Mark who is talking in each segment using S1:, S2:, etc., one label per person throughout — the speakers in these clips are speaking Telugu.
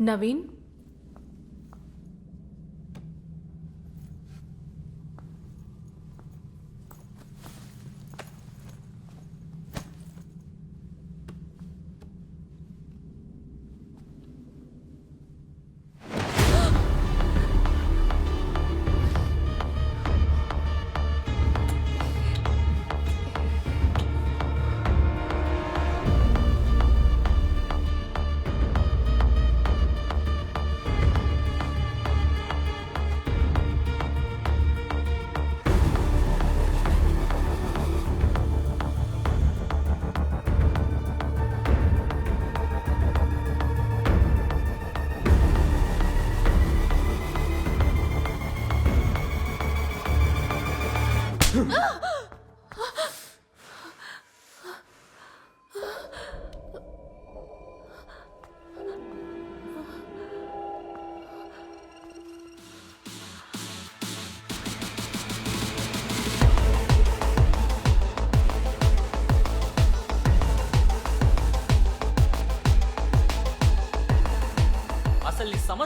S1: నవీన్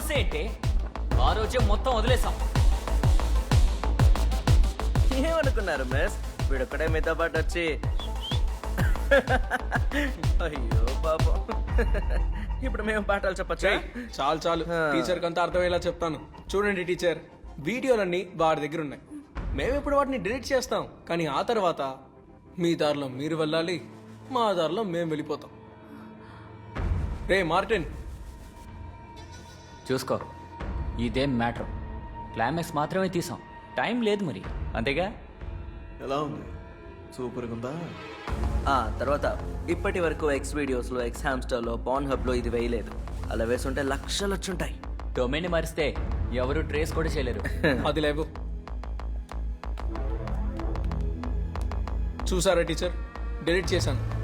S2: సమస్య ఏంటి? ఆ రోజే మొత్తం వదిలేసాం
S3: ఏమనుకున్నారు మిస్? వీడొక్కడే మీతో పాటు వచ్చి అయ్యో పాపం. ఇప్పుడు మేము పాఠాలు చెప్పచ్చా?
S4: చాలు చాలు. టీచర్ కంతా అర్థమయ్యేలా చెప్తాను. చూడండి టీచర్. వీడియోలన్నీ వాడి దగ్గర ఉన్నాయి మేము ఇప్పుడు వాటిని డిలీట్ చేస్తాం. కానీ ఆ తర్వాత మీ దారిలో మీరు వెళ్ళాలి మా దారిలో మేము వెళ్ళిపోతాం. రే మార్టిన్
S2: చూసుకో. ఇదేం మ్యాటర్. క్లైమాక్స్ మాత్రమే తీసాం. టైం లేదు మరి. అంతేగా?
S5: ఎలా ఉంది? సూపర్గా ఉందా
S3: ఆ తర్వాత ఇప్పటి వరకు ఎక్స్ వీడియోస్లో ఎక్స్లో పాన్ హబ్లో ఇది వేయలేదు. అలా వేసుంటే లక్షలు వచ్చుంటాయి.
S2: డొమైన్ మారిస్తే ఎవరు ట్రేస్ కూడా చేయలేరు.
S4: అది లేవు. చూసారా టీచర్ డిలీట్ చేశాను.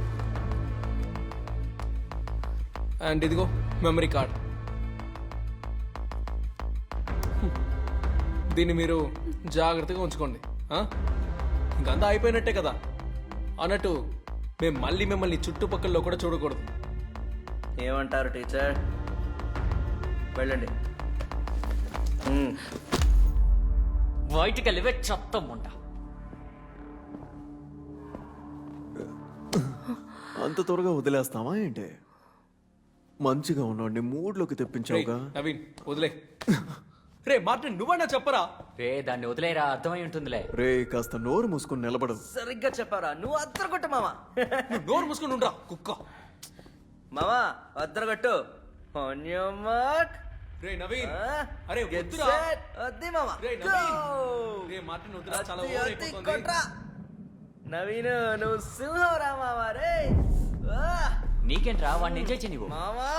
S4: అండ్ ఇదిగో మెమరీ కార్డ్ దీన్ని మీరు జాగ్రత్తగా ఉంచుకోండి? ఇంకంతా అయిపోయినట్టే కదా. అన్నట్టు మేము మళ్ళీ మిమ్మల్ని చుట్టుపక్కల కూడా చూడకూడదు.
S3: ఏమంటారు టీచర్? వెళ్ళండి. మ్మ్.
S2: బయటికి వెళ్ళివే చెత్త ముంట
S5: అంత త్వరగా వదిలేస్తావా ఏంటి? మంచిగా ఉన్నాడు మూడ్లోకి తెప్పించావుగా.
S4: నవీన్ వదిలే. రే మార్టిన్ నువ్వన్నా చెప్పరా?
S2: రే దాన్ని వదిలేరా అర్థమై ఉంటుందిలే.
S5: రే కాస్త నోరు మూసుకొని నిలబడు.
S3: సరిగ్గా చెప్పారా? నువ్వు అద్దరగొట్టు మామా.
S4: నువ్వు నోరు మూసుకొని ఉండరా కుక్క.
S3: మామా అద్దరగొట్టు.
S4: రే నవీన్? అరే
S3: Get
S4: వద్దురా.
S3: set. వద్ది మామ.
S4: రే. నవీన్. రే మార్టిన్ వద్దురా చాలా ఓవర్ అయిపోతుంది.
S3: నవీన్ నువ్వు సింహం రా మామా రే. ఆ,
S2: నీకేంట్రా వాడిని ఎంజాయ్ చేయనివ్వు.
S3: మామా.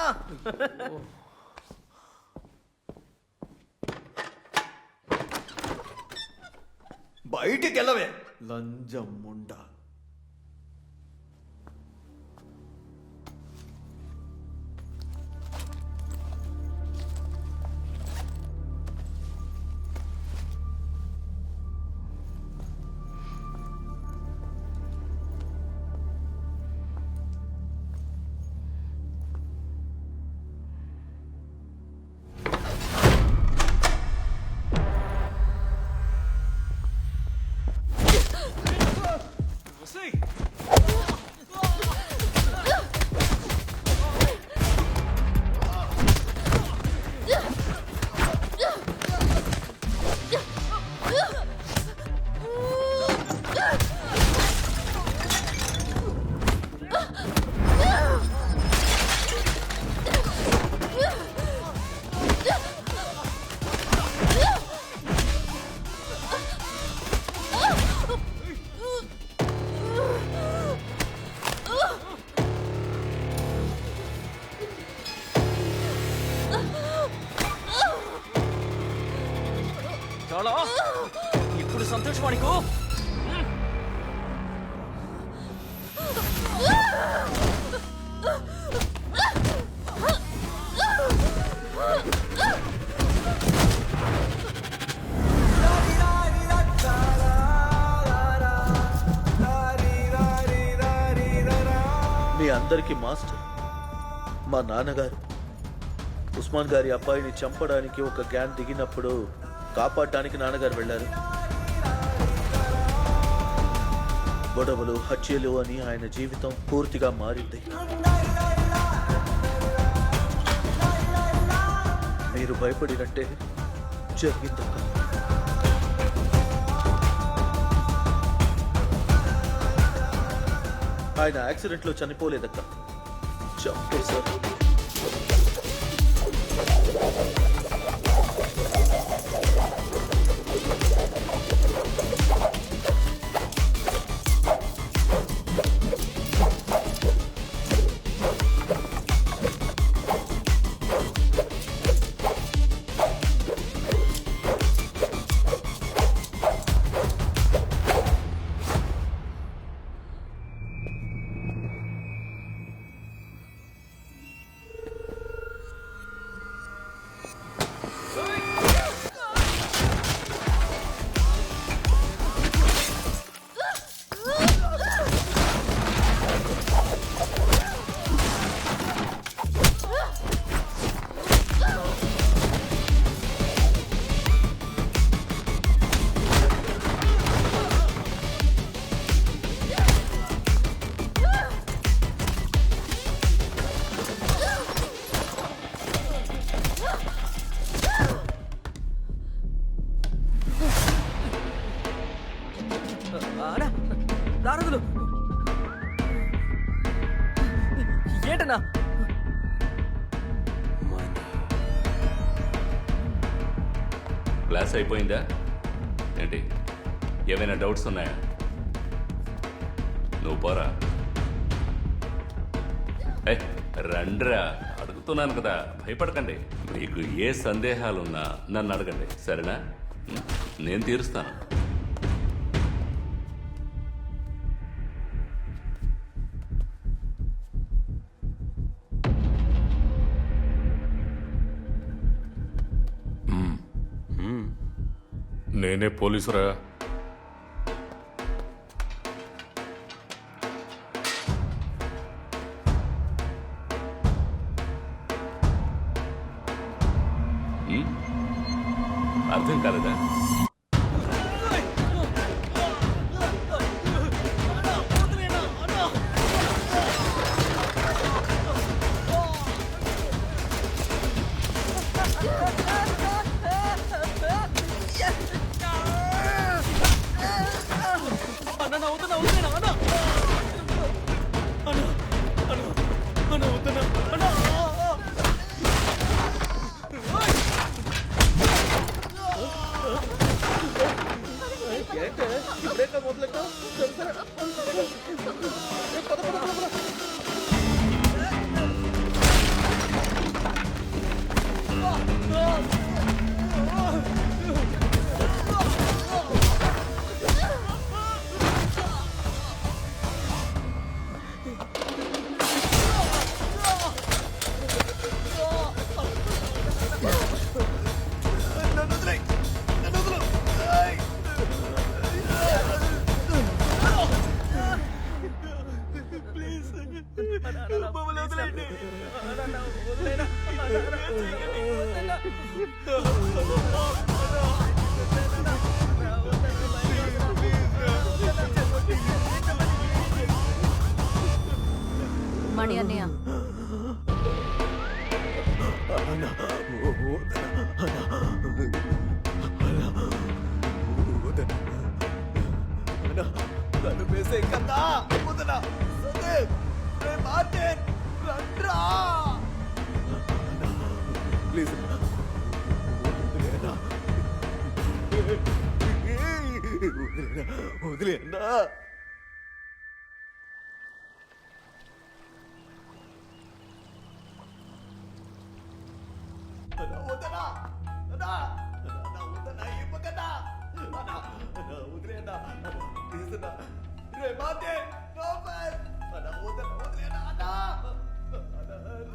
S5: బయటికి వెళ్ళవే లంజం ముండ
S2: ఇప్పుడు సంతోషమానికు
S6: మీ అందరికీ మాస్టర్ మా నాన్నగారు
S1: ఉస్మాన్ గారి అబ్బాయిని చంపడానికి ఒక గ్యాంగ్ దిగినప్పుడు కాపాడటానికి నాన్నగారు వెళ్ళారు. గొడవలు హత్యలు అని ఆయన జీవితం పూర్తిగా మారింది. మీరు భయపడినట్టే జరిగిందక్క ఆయన యాక్సిడెంట్లో చనిపోలేదక్క. చంపేశారు.
S6: క్లాస్ అయిపోయిందా? ఏంటి? ఏమైనా డౌట్స్ ఉన్నాయా? నువ్వు పోరా. రండ్రా. అడుగుతున్నాను కదా భయపడకండి. మీకు ఏ సందేహాలున్నా నన్ను అడగండి. సరేనా? నేను తీరుస్తాను.
S7: నేనే పోలీసురా.
S6: అర్థం కాలేదా?
S8: మణి అన్నయ్య
S5: నన్ను వేసే కదా వదనా సందీప్ రే మార్టిన్ రండ్రా ప్లీజ్.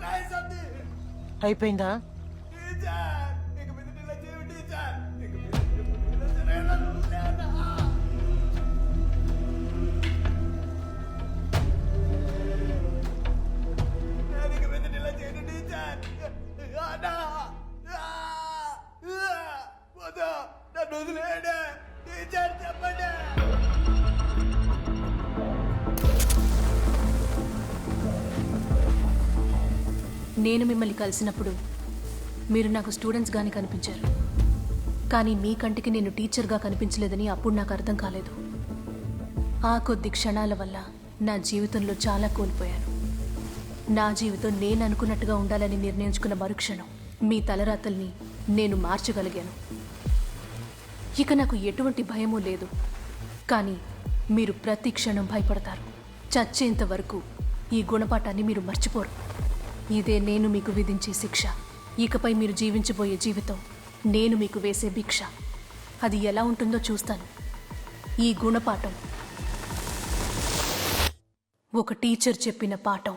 S5: రే సందీప్
S9: అయిపోయిందా?
S5: నేను
S7: మిమ్మల్ని కలిసినప్పుడు మీరు నాకు స్టూడెంట్స్ గాని కనిపించారు. కానీ మీ కంటికి నేను టీచర్గా కనిపించలేదని అప్పుడు నాకు అర్థం కాలేదు. ఆ కొద్ది క్షణాల వల్ల నా జీవితంలో చాలా కోల్పోయాను. నా జీవితం నేను అనుకున్నట్టుగా ఉండాలని నిర్ణయించుకున్న మరుక్షణం మీ తలరాతల్ని నేను మార్చగలిగాను. ఇక నాకు ఎటువంటి భయమూ లేదు. కానీ మీరు ప్రతి క్షణం భయపడతారు. చచ్చేంత వరకు ఈ గుణపాఠాన్ని మీరు మర్చిపోరు. ఇదే నేను మీకు విధించే శిక్ష. ఇకపై మీరు జీవించబోయే జీవితం నేను మీకు వేసే భిక్ష. అది ఎలా ఉంటుందో చూస్తాను. ఈ గుణపాఠం. ఒక టీచర్ చెప్పిన పాఠం.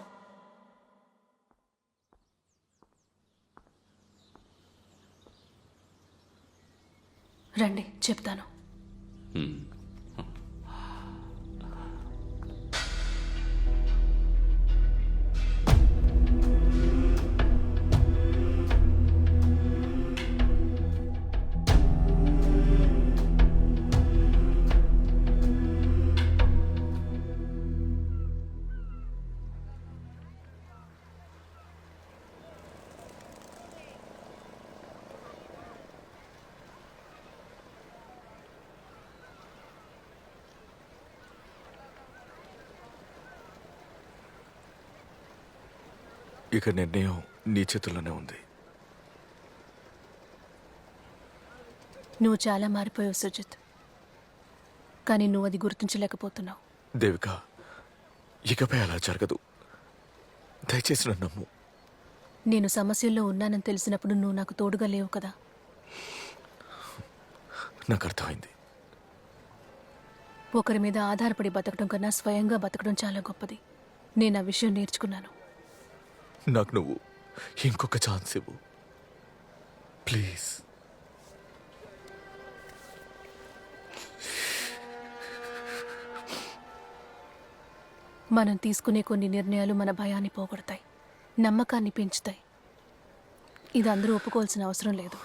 S7: రండి చెప్తాను.
S8: ఇక నిర్ణయం నీ చేతుల్లోనే ఉంది.
S7: నువ్వు చాలా మారిపోయావు సుజిత్. కానీ నువ్వు అది గుర్తించలేకపోతున్నావు.
S8: దేవిక ఇకపై అలా జరగదు. దయచేసి నన్ను నమ్ము.
S7: నేను సమస్యల్లో ఉన్నానని తెలిసినప్పుడు నువ్వు నాకు తోడుగా లేవు కదా.
S8: నాకు అర్థమైంది.
S7: ఒకరి మీద ఆధారపడి బతకడం కన్నా స్వయంగా బతకడం చాలా గొప్పది. నేను ఆ విషయం నేర్చుకున్నాను.
S8: నాకు నువ్వు ఇంకొక ఛాన్స్ ఇవ్వు. ప్లీజ్.
S7: మనం తీసుకునే కొన్ని నిర్ణయాలు మన భయాన్ని పోగొడతాయి నమ్మకాన్ని పెంచుతాయి. ఇది అందరూ ఒప్పుకోవాల్సిన అవసరం లేదు.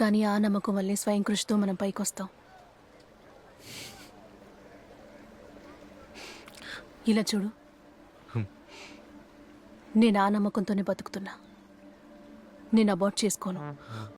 S7: కానీ ఆ నమ్మకం వల్లే స్వయం కృషితో మనం పైకొస్తాం. ఇలా చూడు. నేను ఆ నమ్మకంతోనే బతుకుతున్నా. నేను అబౌట్ చేసుకోను.